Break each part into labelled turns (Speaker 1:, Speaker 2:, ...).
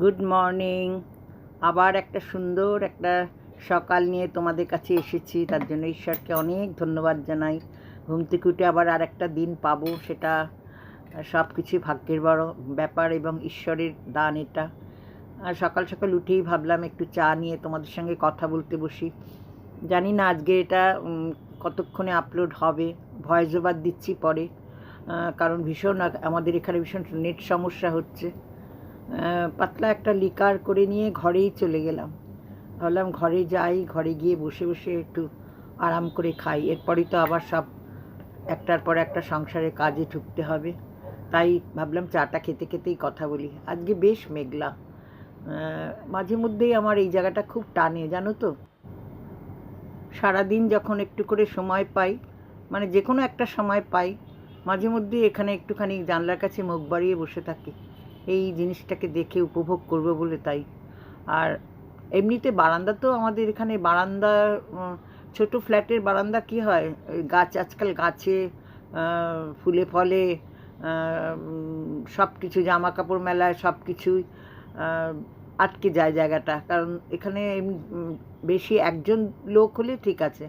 Speaker 1: Good morning আবার একটা সুন্দর একটা সকাল নিয়ে তোমাদের কাছে এসেছি। তার জন্য ঈশ্বরকে অনেক ধন্যবাদ জানাই। ঘুম থেকে উঠে আবার আর একটা দিন পাবো, সেটা সব কিছুই ভাগ্যের বড় ব্যাপার এবং ঈশ্বরের দান এটা। আর সকাল সকাল উঠেই ভাবলাম একটু চা নিয়ে তোমাদের সঙ্গে কথা বলতে বসি। জানি না আজকে এটা কতক্ষণে আপলোড হবে ভয়েস ওভার দিচ্ছি পরে। কারণ ভীষণ আমাদের এখানে ভীষণ নেট সমস্যা হচ্ছে। পাতলা একটা লিকার করে নিয়ে ঘরেই চলে গেলাম। ভাবলাম ঘরে যাই, ঘরে গিয়ে বসে বসে একটু আরাম করে খাই। এরপরেই তো আবার সব একটার পর একটা সংসারে কাজে ঢুকতে হবে। তাই ভাবলাম চাটা খেতে খেতেই কথা বলি। আজকে বেশ মেঘলা। মাঝে মধ্যেই আমার এই জায়গাটা খুব টানে, জানো তো? সারাদিন যখন একটু করে সময় পাই মানে যে কোনো একটা সময় পাই, মাঝে মধ্যে এখানে একটুখানি জানলার কাছে মুখ বাড়িয়ে বসে থাকি। এই জিনিসটাকে দেখে উপভোগ করব বলে তাই। আর এমনিতে বারান্দা তো আমাদের এখানে বারান্দা ছোট ফ্ল্যাটের বারান্দা কি হয়? গাছ আজকাল গাছে ফুলে ফলে সব কিছু জামা কাপড় মেলায় সব কিছুই আটকে যায় জায়গাটা। কারণ এখানে বেশি একজন লোক হলে ঠিক আছে।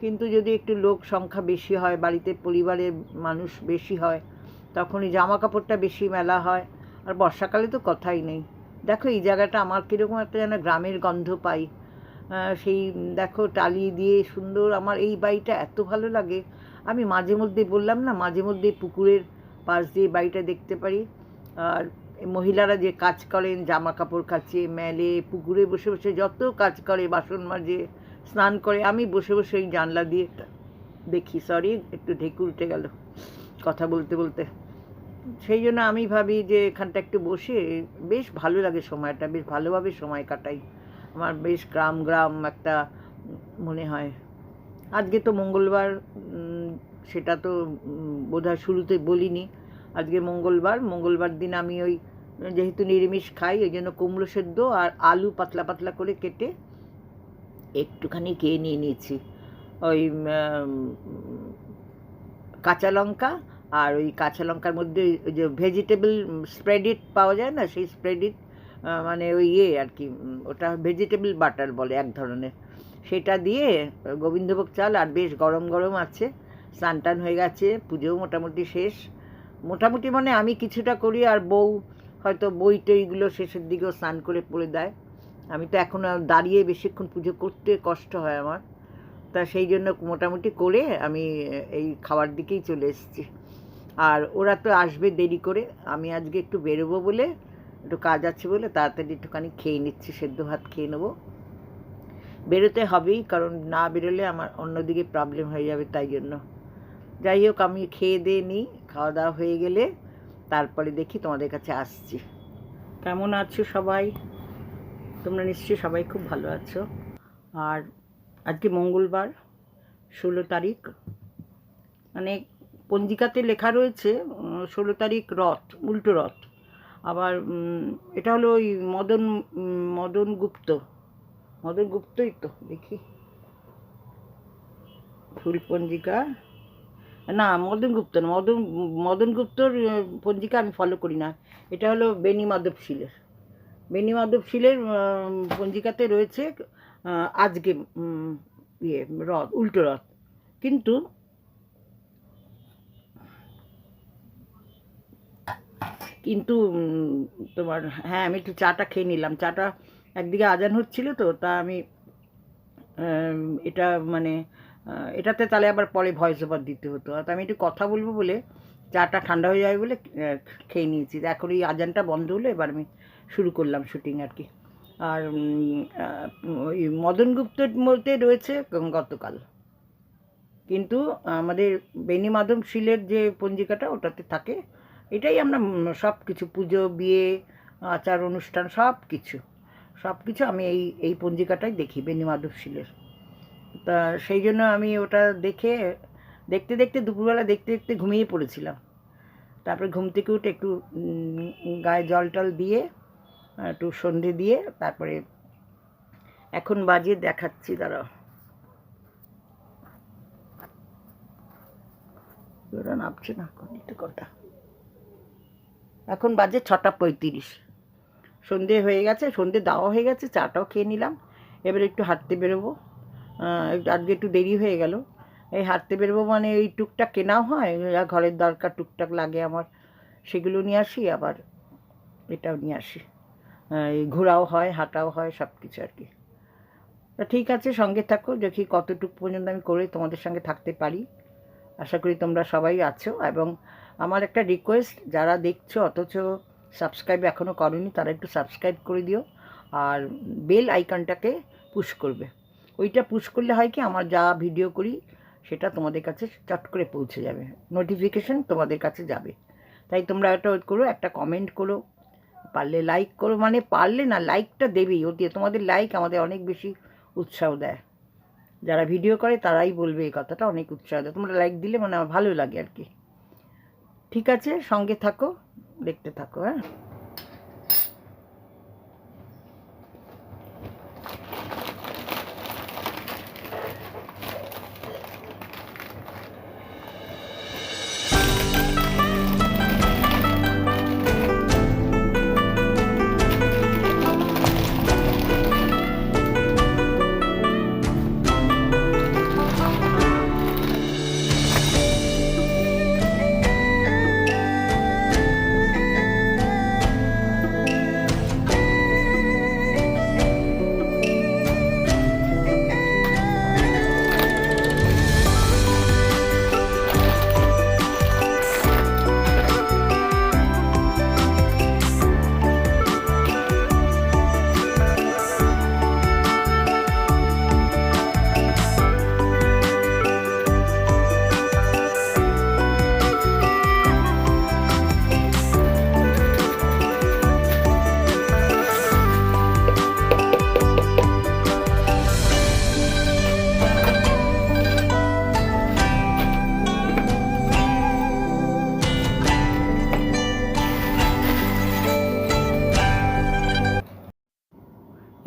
Speaker 1: কিন্তু যদি একটু লোক সংখ্যা বেশি হয়, বাড়িতে পরিবারের মানুষ বেশি হয় তখন এই জামা কাপড়টা বেশি মেলা হয়। আর বর্ষাকালে তো কথাই নেই। দেখো, এই জায়গাটা আমার কীরকম একটা যেন গ্রামের গন্ধ পাই। সেই, দেখো, টালি দিয়ে সুন্দর আমার এই বাড়িটা এত ভালো লাগে। আমি মাঝে মধ্যে বললাম না, মাঝে মধ্যে পুকুরের পাশ দিয়ে বাড়িটা দেখতে পারি। আর মহিলারা যে কাজ করেন জামা কাপড় কাচে, মেলে, পুকুরে বসে বসে যত কাজ করে, বাসন মাজে, স্নান করে, আমি বসে বসে এই জানলা দিয়ে দেখি। সরি একটু ঢেকুর উঠে গেল। কথা বলতে বলতে। সেই জন্য আমি ভাবি যে এখানটা একটু বসে বেশ ভালো লাগে সময়টা, বেশ ভালোভাবে সময় কাটাই। আমার বেশ গ্রাম গ্রাম একটা মনে হয়। আজকে তো মঙ্গলবার সেটা তো বোধহয় শুরুতে বলিনি। আজকে মঙ্গলবার মঙ্গলবার দিন আমি ওই যেহেতু নিরামিষ খাই, ওই জন্য কুমড়ো সেদ্ধ আর আলু পাতলা পাতলা করে কেটে একটুখানি খেয়ে নিয়ে নিয়েছি। ওই কাঁচা লঙ্কা আর ওই কাঁচা লঙ্কার মধ্যে ওই যে ভেজিটেবল স্প্রেডিট পাওয়া যায় না? সেই স্প্রেডিট মানে ওই ইয়ে আর কি ওটা ভেজিটেবল বাটার বলে এক ধরনের। সেটা দিয়ে গোবিন্দভোগ চাল আর বেশ গরম গরম আছে। স্নান টান হয়ে গেছে, পুজোও মোটামুটি শেষ। মোটামুটি মানে আমি কিছুটা করি আর বউ হয়তো বই টইগুলো শেষের দিকেও স্নান করে পড়ে দেয়। আমি তো এখন দাঁড়িয়ে বেশিক্ষণ পুজো করতে কষ্ট হয় আমার। তা সেই জন্য মোটামুটি করে আমি এই খাওয়ার দিকেই চলে এসেছি। আর ওরা তো আসবে দেরি করে। আমি আজকে একটু বেরোবো বলে, একটু কাজ আছে বলে তাড়াতাড়ি একটুখানি খেয়ে নিচ্ছি, সেদ্ধ ভাত খেয়ে নেব। বেরোতে হবেই, কারণ না বেরোলে আমার অন্যদিকে প্রবলেম হয়ে যাবে তাই জন্য। যাই হোক, আমি খেয়ে দিয়ে নিই, খাওয়া দাওয়া হয়ে গেলে তারপরে দেখি তোমাদের কাছে আসছি। কেমন আছো সবাই? তোমরা নিশ্চয়ই সবাই খুব ভালো আছো। আর আজকে মঙ্গলবার, ষোলো তারিখ। মানে পঞ্জিকাতে লেখা রয়েছে ষোলো তারিখ রথ উল্টো রথ। আবার এটা হলো ওই মদন মদন গুপ্ত। মদন গুপ্তই তো দেখি। ফুল পঞ্জিকা। না মদন গুপ্ত না মদন মদন গুপ্তর পঞ্জিকা আমি ফলো করি না। এটা হলো বেনি মাধব শীলের। বেনি মাধব শীলের আহ, পঞ্জিকাতে রয়েছে আজকে ইয়ে রথ উল্টো রথ। কিন্তু কিন্তু তোমার হ্যাঁ আমি একটু চাটা খেয়ে নিলাম। চাটা একদিকে আজান হচ্ছিল তো, তা আমি এটা মানে এটাতে তাহলে আবার পরে ভয়েস ওভার দিতে হতো। আর তা আমি একটু কথা বলব বলে, চাটা ঠান্ডা হয়ে যাবে বলে খেয়ে নিয়েছি। এখন এই আজানটা বন্ধ হলো, এবার আমি শুরু করলাম শুটিং আর কি। আর ওই মদন গুপ্তের মধ্যে রয়েছে গতকাল। কিন্তু আমাদের বেনি মাধব শীলের যে পঞ্জিকাটা, ওটাতে থাকে। এটাই আমরা সব কিছু পুজো, বিয়ে, আচার, অনুষ্ঠান সব কিছু সব কিছু আমি এই এই পঞ্জিকাটাই দেখি বেনি মাধব শীলের। তা সেই জন্য আমি ওটা দেখে, দেখতে দেখতে, দুপুরবেলা দেখতে দেখতে ঘুমিয়ে পড়েছিলাম। তারপরে ঘুম থেকে উঠে একটু গায়ে জল টল দিয়ে, একটু সন্ধে দিয়ে, তারপরে এখন বাজে দেখাচ্ছি, দাঁড়াও। ওরা নামছে না, একটু কটা এখন বাজে ছটা পঁয়ত্রিশ। সন্ধে হয়ে গেছে, সন্ধে দেওয়া হয়ে গেছে, চাটাও খেয়ে নিলাম। এবার একটু হাঁটতে বেরোবো। আজকে একটু দেরি হয়ে গেল। এই হাঁটতে বেরোবো মানে এই টুকটাক কেনাও হয়? যা ঘরের দরকার টুকটাক লাগে আমার, সেগুলো নিয়ে আসি আবার এটাও নিয়ে আসি। এই ঘোরাও হয়, হাঁটাও হয় সব কিছু আর কি। তা ঠিক আছে, সঙ্গে থাকো। দেখি কতটুকু পর্যন্ত আমি করে তোমাদের সঙ্গে থাকতে পারি। আশা করি তোমরা সবাই আছো এবং আমার একটা রিকোয়েস্ট যারা দেখছ, অথচ সাবস্ক্রাইব এখনও করনি, তারা একটু সাবস্ক্রাইব করে দিও, আর বেল আইকনটাকে পুশ করবে। ওইটা পুশ করলে হয় কি, আমার যা ভিডিও করি, সেটা তোমাদের কাছে চট করে পৌঁছে যাবে। নোটিফিকেশন তোমাদের কাছে যাবে। তাই তোমরা একটা করো, একটা কমেন্ট করো, পারলে লাইক করো মানে পারলে না লাইকটা দেবেই। ওতে তোমাদের লাইক আমাদের অনেক বেশি উৎসাহ দেয়। যারা ভিডিও করে, তারাই বলবে এই কথাটা, অনেক উৎসাহ দেয়। তোমরা লাইক দিলে মানে আমার ভালো লাগে আর কি। ঠিক আছে সঙ্গে থাকো দেখতে থাকো হ্যাঁ।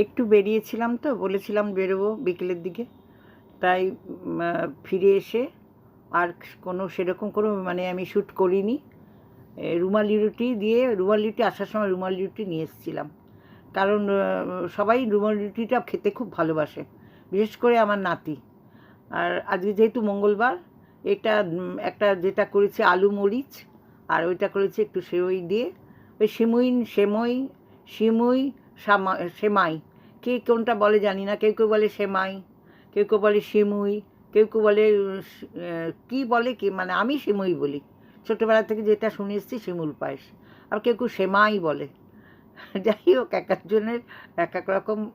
Speaker 1: একটু বেরিয়েছিলাম তো, বলেছিলাম বেরোবো বিকেলের দিকে। তাই ফিরে এসে আর কোনো সেরকম কোনো মানে আমি শ্যুট করিনি। রুমালি রুটি দিয়ে, রুমালি রুটি আসার সময় রুমালি রুটি নিয়ে এসেছিলাম। কারণ সবাই রুমালি রুটিটা খেতে খুব ভালোবাসে, বিশেষ করে আমার নাতি। আর আজকে যেহেতু মঙ্গলবার, এটা একটা যেটা করেছে আলু মরিচ, আর ওইটা করেছে একটু সেওই দিয়ে। ওই সিমুই সেমই সিমুই সামা- সেমাই। কে কোনটা বলে জানি না। কেউ কেউ বলে সেমাই, কেউ কেউ বলে সিমুই, কেউ কেউ বলে কি বলে কি? মানে আমি সিমুই বলি। ছোটোবেলা থেকে যেটা শুনে এসেছি শিমুল পায়েস। আর কেউ কেউ সেমাই বলে। যাই হোক, এক একজনের এক এক রকম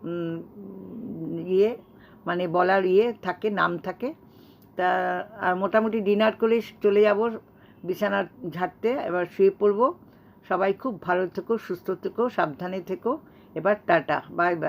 Speaker 1: ইয়ে মানে বলার ইয়ে থাকে, নাম থাকে। তা, আর মোটামুটি ডিনার করে চলে যাব বিছানা ঝাড়তে। এবার শুয়ে পড়ব। সবাই খুব ভালো থেকো, সুস্থ থেকো, সাবধানে থেকো। এবার টাটা বাই বাই।